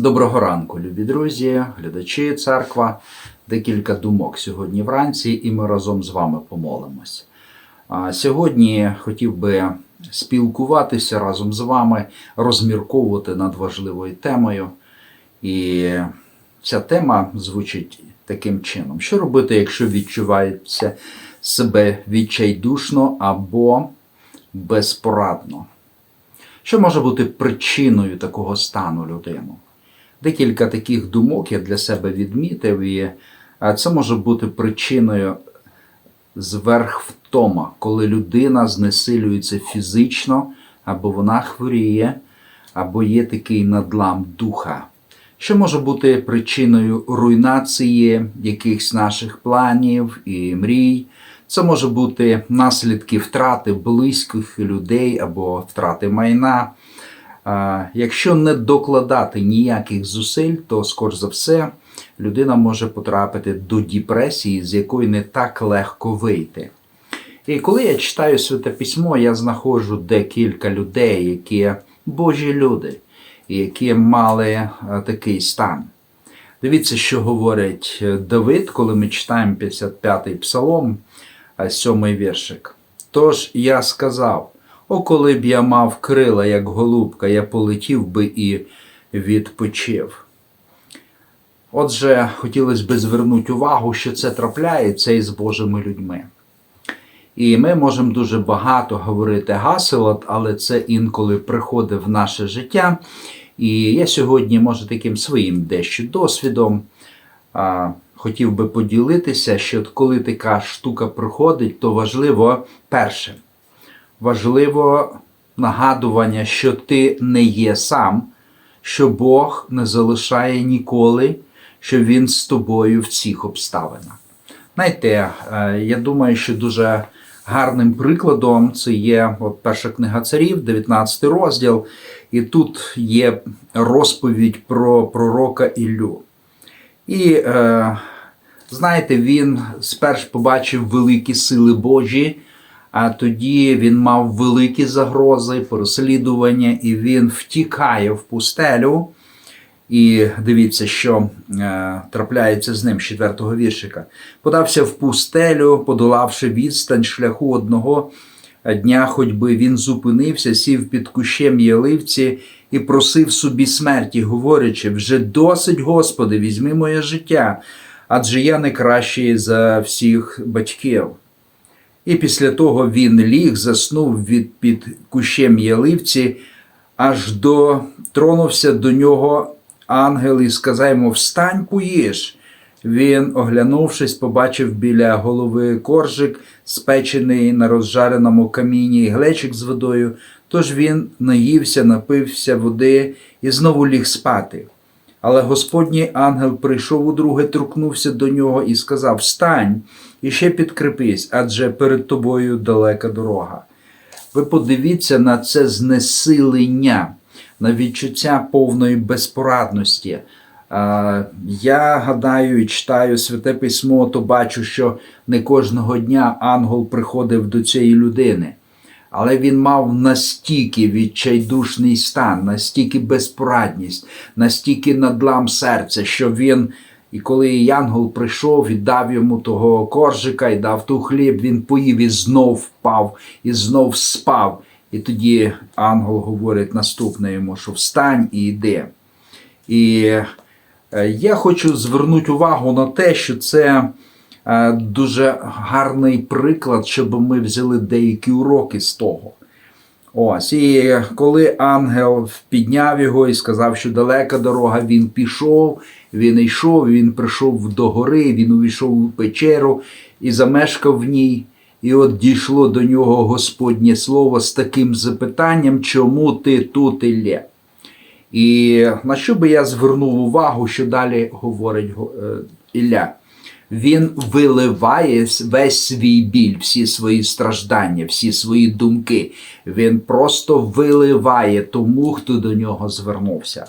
Доброго ранку, любі друзі, глядачі церква. Декілька думок сьогодні вранці, і ми разом з вами помолимось. Сьогодні хотів би спілкуватися разом з вами, розмірковувати над важливою темою. І ця тема звучить таким чином: що робити, якщо відчувається себе відчайдушно або безпорадно? Що може бути причиною такого стану людину? Декілька таких думок я для себе відмітив, і е, це може бути причиною зверхвтома, коли людина знесилюється фізично, або вона хворіє, або є такий надлам духа. Що може бути причиною руйнації якихось наших планів і мрій? Це може бути наслідки втрати близьких людей або втрати майна. Якщо не докладати ніяких зусиль, то, скоріш за все, людина може потрапити до депресії, з якої не так легко вийти. І коли я читаю Святе Письмо, я знаходжу декілька людей, які Божі люди, які мали е, такий стан. Дивіться, що говорить е, Давид, коли ми читаємо 55-й псалом, 7-й віршик. Тож я сказав: о, коли б я мав крила, як голубка, я полетів би і відпочив. Отже, хотілося б звернути увагу, що це трапляється із Божими людьми. І ми можемо дуже багато говорити гасел, але це інколи приходить в наше життя. І я сьогодні, може, таким своїм дещо досвідом а, хотів би поділитися, що коли така штука приходить, то важливо перше, важливо нагадування, що ти не є сам, що Бог не залишає ніколи, що Він з тобою в цих обставинах. Знаєте, е, я думаю, що дуже гарним прикладом це є от перша книга царів, 19 розділ, і тут є розповідь про пророка Іллю. І е, знаєте, він спершу побачив великі сили Божі, а тоді він мав великі загрози, переслідування, і він втікає в пустелю. І дивіться, що е, трапляється з ним з четвертого віршика. Подався в пустелю, подолавши відстань шляху одного дня ходьби, він зупинився, сів під кущем яливці і просив собі смерті, говорячи: вже досить, Господи, візьми моє життя, адже я не кращий за всіх батьків. І після того він ліг, заснув від під кущем яливці, аж дотронувся до нього ангел і сказав йому: Встань, поїж. Він, оглянувшись, побачив біля голови коржик, спечений на розжареному камінні і глечик з водою. Тож він наївся, напився води і знову ліг спати. Але Господній ангел прийшов удруге, торкнувся до нього і сказав: Встань і ще підкрепись, адже перед тобою далека дорога. Ви подивіться на це знесилення, на відчуття повної безпорадності. Я гадаю і читаю святе письмо, то бачу, що не кожного дня ангел приходив до цієї людини. Але він мав настільки відчайдушний стан, настільки безпорадність, настільки надлам серця, що він, і коли янгол прийшов і дав йому того коржика і дав ту хліб, він поїв і знов впав, і знов спав. І тоді ангел говорить наступне йому, що встань і йди. І е, я хочу звернути увагу на те, що це дуже гарний приклад, щоб ми взяли деякі уроки з того. Ось, і коли ангел підняв його і сказав, що далека дорога, він пішов, він йшов, він прийшов до гори, він увійшов у печеру і замешкав в ній. І от дійшло до нього Господнє Слово з таким запитанням, чому ти тут Ілля? І на що би я звернув увагу, що далі говорить е, Ілля? Він виливає весь свій біль, всі свої страждання, всі свої думки. Він просто виливає тому, хто до нього звернувся.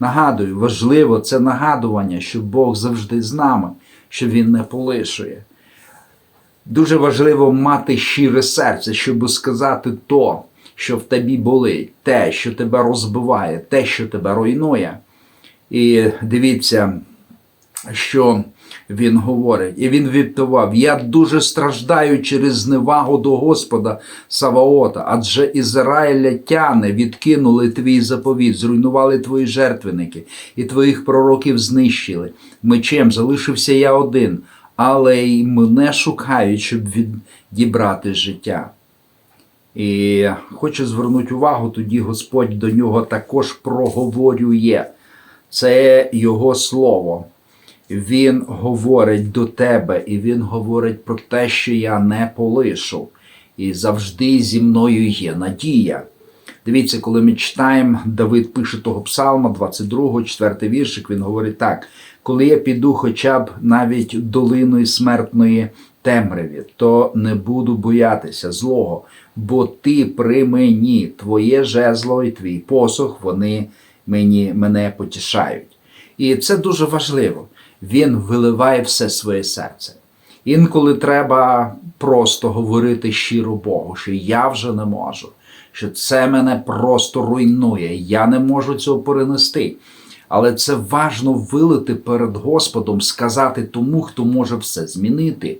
Нагадую, важливо це нагадування, що Бог завжди з нами, що Він не полишує. Дуже важливо мати щире серце, щоб сказати то, що в тобі болить, те, що тебе розбиває, те, що тебе руйнує. І дивіться, що він говорить. І він відповідав: Я дуже страждаю через зневагу до Господа Саваота, адже ізраїлятяни відкинули твій заповіт, зруйнували твої жертвенники, і твоїх пророків знищили. Мечем залишився я один, але й мене шукають, щоб відібрати життя. І хочу звернути увагу, тоді Господь до нього також проговорює. Це Його слово. Він говорить до тебе, і Він говорить про те, що я не полишу. І завжди зі мною є надія. Дивіться, коли ми читаємо, Давид пише того псалма, 22, 4 віршик, він говорить так: коли я піду хоча б навіть долиною смертної темряві, то не буду боятися злого, бо ти при мені, твоє жезло і твій посох, вони мені, мене потішають. І це дуже важливо. Він виливає все своє серце. Інколи треба просто говорити щиро Богу, що я вже не можу, що це мене просто руйнує, я не можу цього перенести. Але це важно вилити перед Господом, сказати тому, хто може все змінити.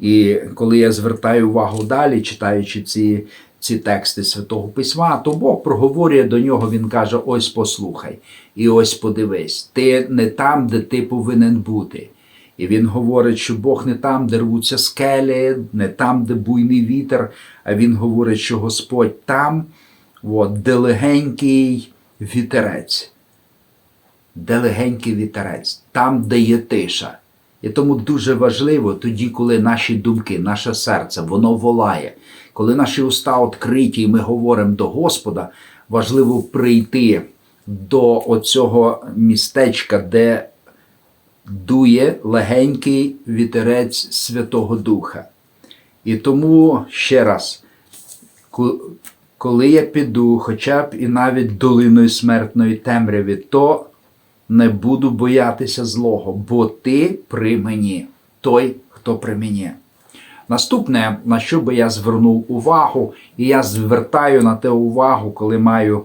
І коли я звертаю увагу далі, читаючи ці ці тексти Святого Письма, то Бог проговорює до нього, він каже: ось послухай, і ось подивись, ти не там, де ти повинен бути. І він говорить, що Бог не там, де рвуться скелі, не там, де буйний вітер, а він говорить, що Господь там, от, де легенький вітерець, де легенький вітерець, там, де є тиша. І тому дуже важливо тоді, коли наші думки, наше серце, воно волає, коли наші уста відкриті, і ми говоримо до Господа, важливо прийти до оцього містечка, де дує легенький вітерець Святого Духа. І тому ще раз, коли я піду, хоча б і навіть долиною смертної темряві, то не буду боятися злого, бо ти при мені, той, хто при мені. Наступне, на що би я звернув увагу, і я звертаю на те увагу, коли маю,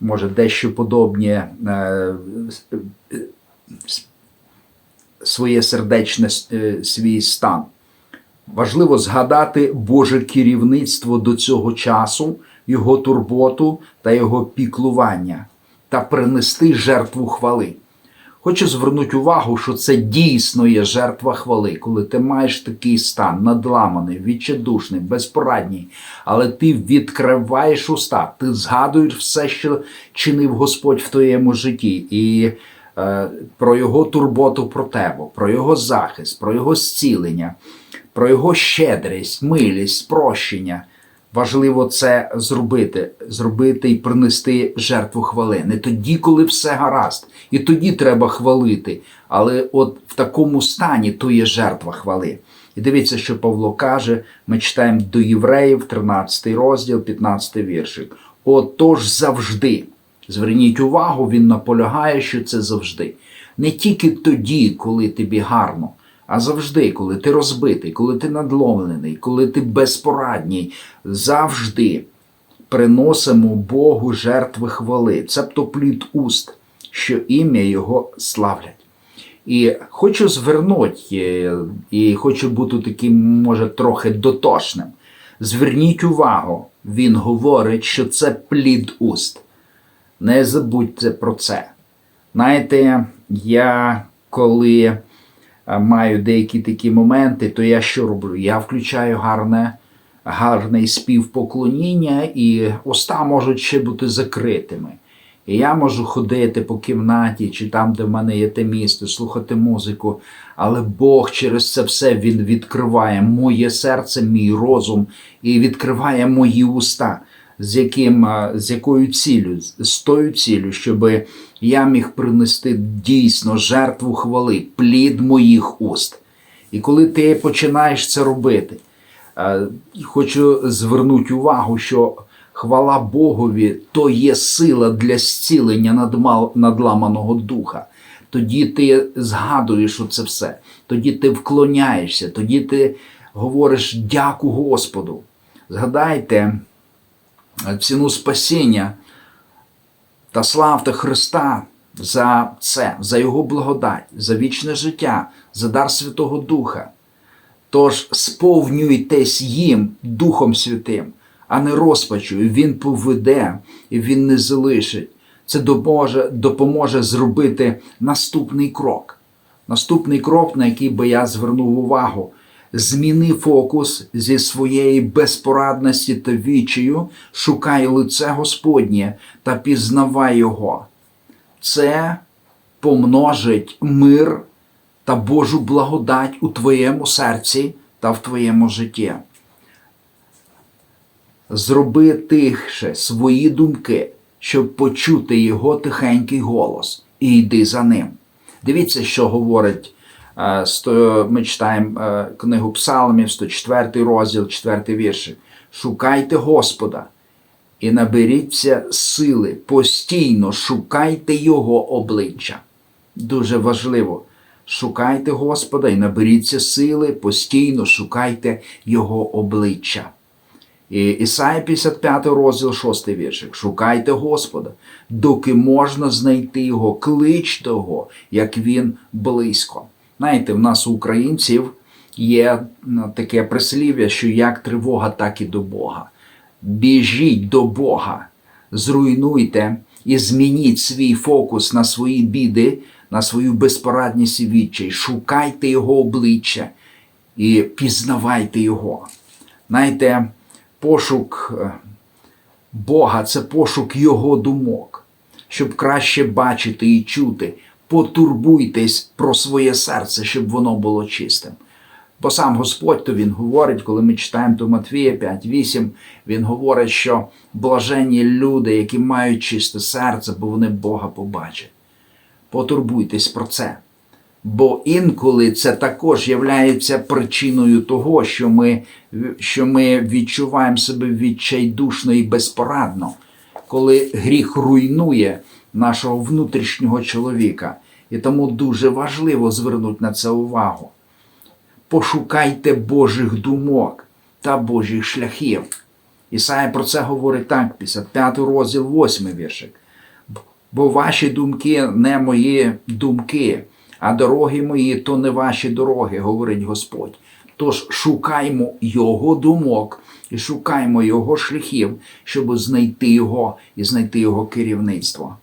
може, дещо подобне е, своє сердечне е, свій стан. Важливо згадати Боже керівництво до цього часу, його турботу та його піклування та принести жертву хвали. Хочу звернути увагу, що це дійсно є жертва хвали, коли ти маєш такий стан, надламаний, відчайдушний, безпорадній, але ти відкриваєш уста, ти згадуєш все, що чинив Господь в твоєму житті, і е, про його турботу про тебе, про його захист, про його зцілення, про його щедрість, милість, прощення. Важливо це зробити, зробити і принести жертву хвали. Не тоді, коли все гаразд, і тоді треба хвалити. Але от в такому стані то є жертва хвали. І дивіться, що Павло каже: ми читаємо до євреїв, 13 розділ, 15 віршик. Отож завжди. Зверніть увагу, він наполягає, що це завжди. Не тільки тоді, коли тобі гарно а завжди, коли ти розбитий, коли ти надломлений, коли ти безпорадній, завжди приносимо Богу жертви хвали, цебто плід уст, що ім'я Його славлять. І хочу звернути, е, і хочу бути таким, може, трохи дотошним. Зверніть увагу, він говорить, що це плід уст. Не забудьте про це. Знаєте, я коли маю деякі такі моменти, то я що роблю? Я включаю гарне, гарний спів поклоніння, і уста можуть ще бути закритими. І я можу ходити по кімнаті, чи там, де в мене є те місто, слухати музику. Але Бог через це все Він відкриває моє серце, мій розум і відкриває мої уста з яким, з якою ціллю, з тою ціллю, щоб я міг принести дійсно жертву хвали, плід моїх уст. І коли ти починаєш це робити, хочу звернути увагу, що хвала Богові то є сила для зцілення надламаного духа. Тоді ти згадуєш оце все, тоді ти вклоняєшся, тоді ти говориш дяку Господу. Згадайте ціну спасіння та славте Христа, за це, за Його благодать, за вічне життя, за дар Святого Духа. Тож сповнюйтесь їм Духом Святим, а не розпачу, Він поведе, і Він не залишить. Це допоможе, допоможе зробити наступний крок. Наступний крок, на який би я звернув увагу. Зміни фокус зі своєї безпорадності та вічію, шукай лице Господнє та пізнавай Його. Це помножить мир та Божу благодать у твоєму серці та в твоєму житті. Зроби тихше свої думки, щоб почути його тихенький голос, і йди за ним. Дивіться, що говорить. Е, Ми читаємо е, книгу Псалмів, 104 розділ, 4 віршик. Шукайте Господа і наберіться сили, постійно шукайте Його обличчя. Дуже важливо. Шукайте Господа і наберіться сили, постійно шукайте Його обличчя. І Ісая 55 розділ 6 віршик. Шукайте Господа, доки можна знайти Його, кличте Його, як Він близько. Знаєте, в нас у українців є таке прислів'я, що як тривога, так і до Бога. Біжіть до Бога, зруйнуйте і змініть свій фокус на свої біди, на свою безпорадність і відчай. Шукайте Його обличчя і пізнавайте Його. Знаєте, пошук е, Бога це пошук Його думок, щоб краще бачити і чути. Потурбуйтесь про своє серце, щоб воно було чистим. Бо сам Господь то Він говорить, коли ми читаємо то Матвія 5.8, Він говорить, що блаженні люди, які мають чисте серце, бо вони Бога побачать. Потурбуйтесь про це. Бо інколи це також є причиною того, що ми, що ми відчуваємо себе відчайдушно і безпорадно, коли гріх руйнує нашого внутрішнього чоловіка. І тому дуже важливо звернути на це увагу. Пошукайте Божих думок та Божих шляхів. Ісая про це говорить так, 55 розділ, 8 віршик. Бо ваші думки не мої думки, а дороги мої то не ваші дороги, говорить Господь. Тож шукаймо Його думок і шукаймо Його шляхів, щоб знайти Його і знайти Його керівництво.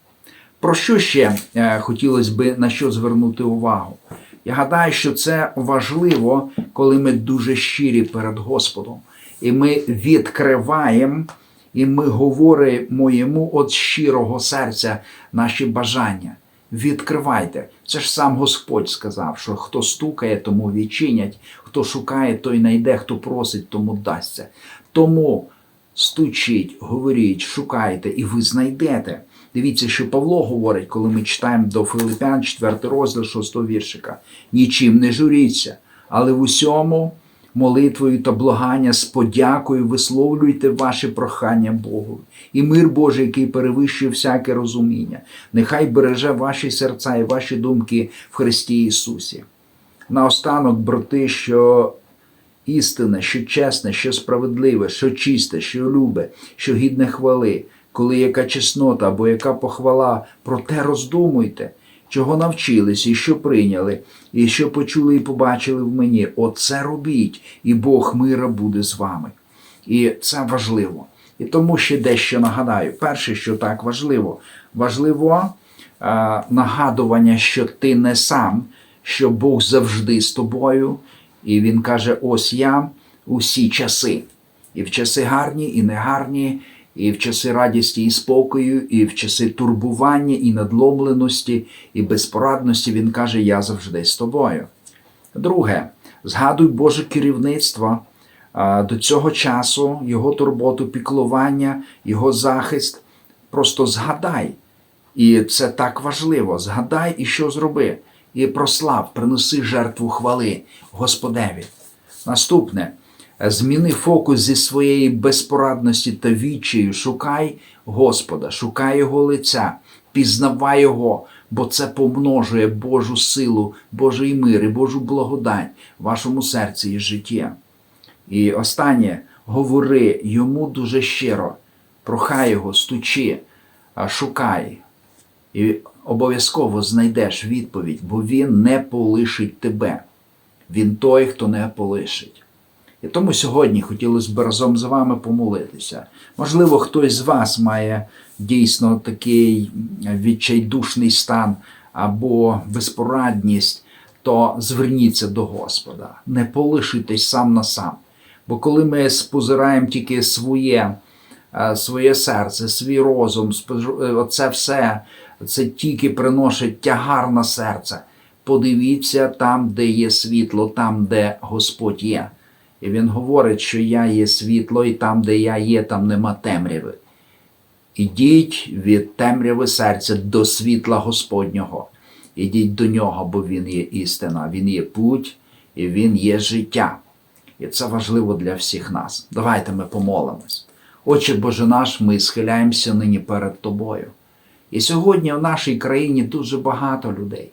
Про що ще е, хотілося би на що звернути увагу? Я гадаю, що це важливо, коли ми дуже щирі перед Господом, і ми відкриваємо, і ми говоримо йому від щирого серця наші бажання. Відкривайте. Це ж сам Господь сказав, що хто стукає, тому відчинять, хто шукає, той найде, хто просить, тому дасться. Тому стучіть, говоріть, шукайте, і ви знайдете. Дивіться, що Павло говорить, коли ми читаємо до Филиппян, 4 розділ 6 віршика. Нічим не журіться, але в усьому молитвою та благання з подякою висловлюйте ваші прохання Богу. І мир Божий, який перевищує всяке розуміння, нехай береже ваші серця і ваші думки в Христі Ісусі. Наостанок, брати, що істинне, що чесне, що справедливе, що чисте, що любе, що гідне хвали, коли яка чеснота або яка похвала, про те роздумуйте, чого навчились і що прийняли, і що почули і побачили в мені. Оце робіть, і Бог мира буде з вами. І це важливо. І тому ще дещо нагадаю. Перше, що так важливо, важливо е, нагадування, що ти не сам, що Бог завжди з тобою. І Він каже: ось я усі часи. І в часи гарні, і негарні, і в часи радісті і спокою, і в часи турбування, і надломленості, і безпорадності Він каже: Я завжди з тобою. Друге, згадуй Боже керівництво до цього часу, Його турботу, піклування, Його захист. Просто згадай. І це так важливо. Згадай і що зроби. І прослав, принеси жертву хвали Господеві. Наступне. Зміни фокус зі своєї безпорадності та відчаю, шукай Господа, шукай Його лиця, пізнавай Його, бо це помножує Божу силу, Божий мир і Божу благодать в вашому серці і житті. І останнє, говори йому дуже щиро, прохай його, стучи, шукай. І обов'язково знайдеш відповідь, бо Він не полишить тебе. Він той, хто не полишить. І тому сьогодні хотілося б разом з вами помолитися. Можливо, хтось з вас має дійсно такий відчайдушний стан або безпорадність, то зверніться до Господа, не полишитесь сам на сам. Бо коли ми спозираємо тільки своє, е, своє серце, свій розум, е, все, це тільки приносить тягар на серце. Подивіться там, де є світло, там, де Господь є. І він говорить, що я є світло, і там, де я є, там нема темряви. Ідіть від темряви серця до світла Господнього. Ідіть до нього, бо Він є істина, Він є путь і Він є життя. І це важливо для всіх нас. Давайте ми помолимось. Отче Боже наш, ми схиляємося нині перед Тобою. І сьогодні в нашій країні дуже багато людей,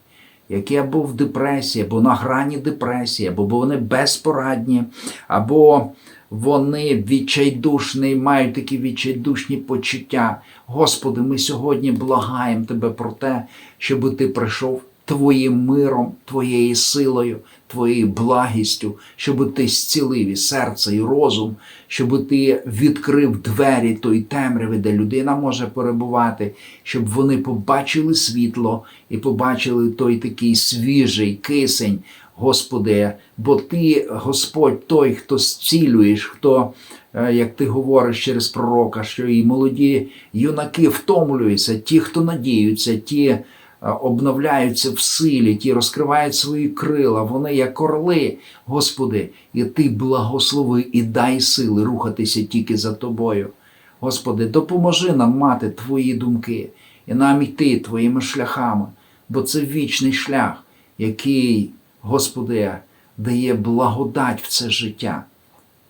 які або в депресії, або на грані депресії, або вони безпорадні, або вони відчайдушні, мають такі відчайдушні почуття. Господи, ми сьогодні благаємо Тебе про те, щоб Ти прийшов Твоїм миром, Твоєю силою, Твоєю благістю, щоб Ти зцілив і серце, і розум, щоб Ти відкрив двері той темряви, де людина може перебувати, щоб вони побачили світло і побачили той такий свіжий кисень, Господи, бо Ти, Господь, той, хто зцілюєш, хто, е, як ти говориш через пророка, що і молоді юнаки втомлюються, ті, хто надіються, ті обновляються в силі, ті розкривають свої крила, вони як орли, Господи, і Ти благослови і дай сили рухатися тільки за Тобою. Господи, допоможи нам мати Твої думки і нам йти Твоїми шляхами, бо це вічний шлях, який, Господи, дає благодать в це життя.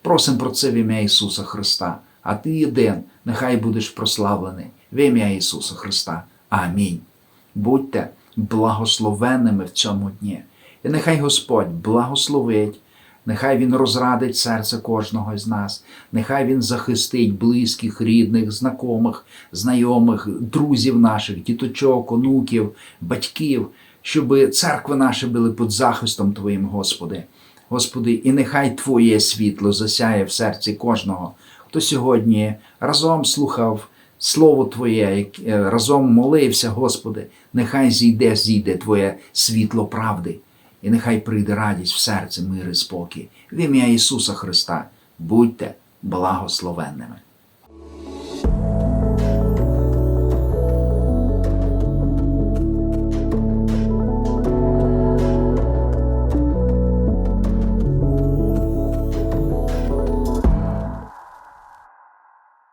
Просим про це в ім'я Ісуса Христа, а Ти єдин, нехай будеш прославлений в ім'я Ісуса Христа. Амінь. Будьте благословенними в цьому дні. І нехай Господь благословить, нехай Він розрадить серце кожного з нас, нехай Він захистить близьких, рідних, знайомих, знайомих, друзів наших, діточок, онуків, батьків, щоб церкви наші були під захистом Твоїм, Господи. Господи, і нехай Твоє світло засяє в серці кожного, хто сьогодні разом слухав Слово Твоє, е, разом молився, Господи, нехай зійде, зійде Твоє світло правди, і нехай прийде радість в серце, мир і спокій. В ім'я Ісуса Христа будьте благословенними.